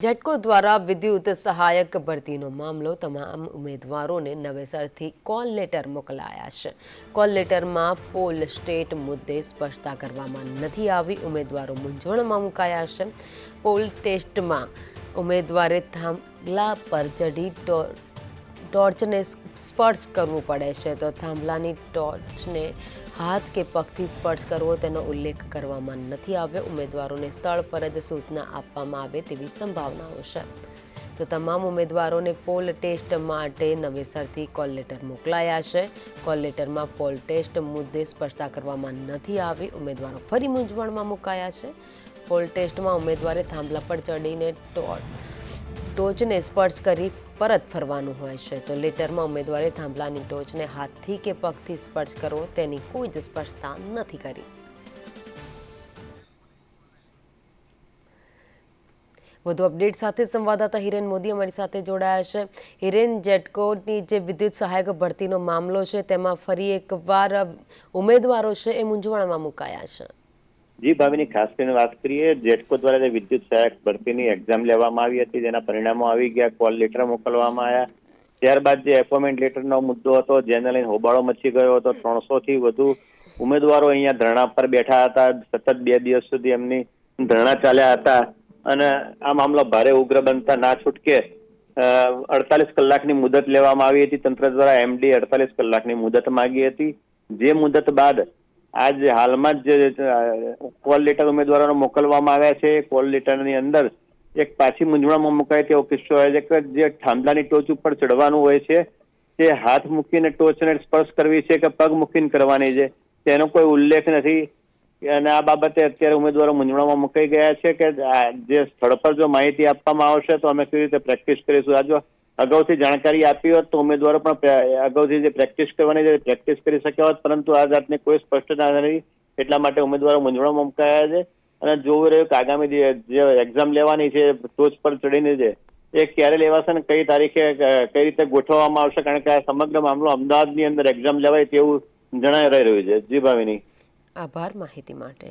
ઝટકો દ્વારા વિદ્યુત સહાયક ભરતીનો મામલો તમામ ઉમેદવારોને નવેસરથી કોલ લેટર મોકલાયા છે. કોલ લેટરમાં પોલ સ્ટેટ મુદ્દે સ્પષ્ટતા કરવામાં નથી આવી. ઉમેદવારો મૂંઝવણમાં મુકાયા છે. પોલ ટેસ્ટમાં ઉમેદવારે થાંભલા પર ચઢી ટોર્ચને સ્પર્શ કરવું પડે છે તો થાંભલાની ટોર્ચને હાથ કે પગથી સ્પર્શ કરવો તેનો ઉલ્લેખ કરવામાં નથી આવ્યો. ઉમેદવારોને સ્થળ પર જ સૂચના આપવામાં આવે તેવી સંભાવનાઓ છે. તો તમામ ઉમેદવારોને પોલ ટેસ્ટ માટે નવેસરથી કોલ લેટર મોકલાયા છે. કોલ લેટરમાં પોલ ટેસ્ટ મુદ્દે સ્પષ્ટતા કરવામાં નથી આવી. ઉમેદવારો ફરી મૂંઝવણમાં મુકાયા છે. પોલ ટેસ્ટમાં ઉમેદવારે થાંભલા પર ચડીને ટોચને સ્પર્શ કરી પરત ફરવાનું હોય છે. તો લેટરમાં ઉમેદવારે થાંભલાની ટોચને હાથથી કે પગથી સ્પર્શ કરવો તેની કોઈ જ સ્પર્શતા નથી કરી. વધુ અપડેટ સાથે સંવાદદાતા હિરેન મોદી અમારી સાથે જોડાયા છે. હિરેન, જેટકોની જે વિદ્યુત સહાયક ભરતીનો મામલો છે, તેમાં ફરી એકવાર ઉમેદવારો છે એ મૂંઝવણમાં મુકાયા છે. જી, ભાવિની ખાસ કરીને વાત કરીએ, જેટકો દ્વારા જે વિદ્યુત સહાયક ભરતીની એક્ઝામ લેવામાં આવી હતી, જેના પરિણામો આવી ગયા, કોલ લેટર મોકલવામાં આવ્યા. ત્યારબાદ જે એપોઇન્ટમેન્ટ લેટરનો મુદ્દો હતો, જેને લઈને હોબાળો મચી ગયો હતો ત્રણસો થી વધુ ઉમેદવારો અહીંયા ધરણા પર બેઠા હતા, સતત બે દિવસ સુધી એમની ધરણા ચાલ્યા હતા. અને આ મામલો ભારે ઉગ્ર બનતા ના છૂટકે અડતાલીસ કલાકની મુદત લેવામાં આવી હતી. તંત્ર દ્વારા એમડી અડતાલીસ કલાકની મુદત માંગી હતી. જે મુદત બાદ આજ હાલમાં જ કોલ લેટર ઉમેદવારોને મોકલવામાં આવ્યા છે. કોલ લેટરની અંદર એક પાછી મૂંઝવણમાં મુકાય તેવો કિસ્સો હોય છે કે જે થાંભલાની ટોચ ઉપર ચડવાનું હોય છે, તે હાથ મૂકીને ટોચને સ્પર્શ કરવી છે કે પગ મૂકીને કરવાની છે, તેનો કોઈ ઉલ્લેખ નથી. અને આ બાબતે અત્યારે ઉમેદવારો મૂંઝવણમાં મુકાઈ ગયા છે કે જે સ્થળ પર જો માહિતી આપવામાં આવશે તો અમે કેવી રીતે પ્રેક્ટિસ કરીશું? આ જો અગાઉથી જાણકારી આપી હોત તો ઉમેદવારો પણ અગાઉથી જે પ્રેક્ટિસ કરવાની જે પ્રેક્ટિસ કરી શક્યા હોત, પરંતુ આ જાતની કોઈ સ્પષ્ટતા નથી એટલા માટે ઉમેદવારો મૂંઝવણમાં મુકાયા છે. અને જોવું રહ્યું કે આગામી જે એક્ઝામ લેવાની છે, ટોચ પર ચડીને છે એ ક્યારે લેવાશે ને કઈ તારીખે કઈ રીતે ગોઠવવામાં આવશે? કારણ કે આ સમગ્ર મામલો અમદાવાદની અંદર એક્ઝામ લેવાય તેવું જણાઈ રહ્યું છે. જી ભાવિની. આભાર માહિતી માટે.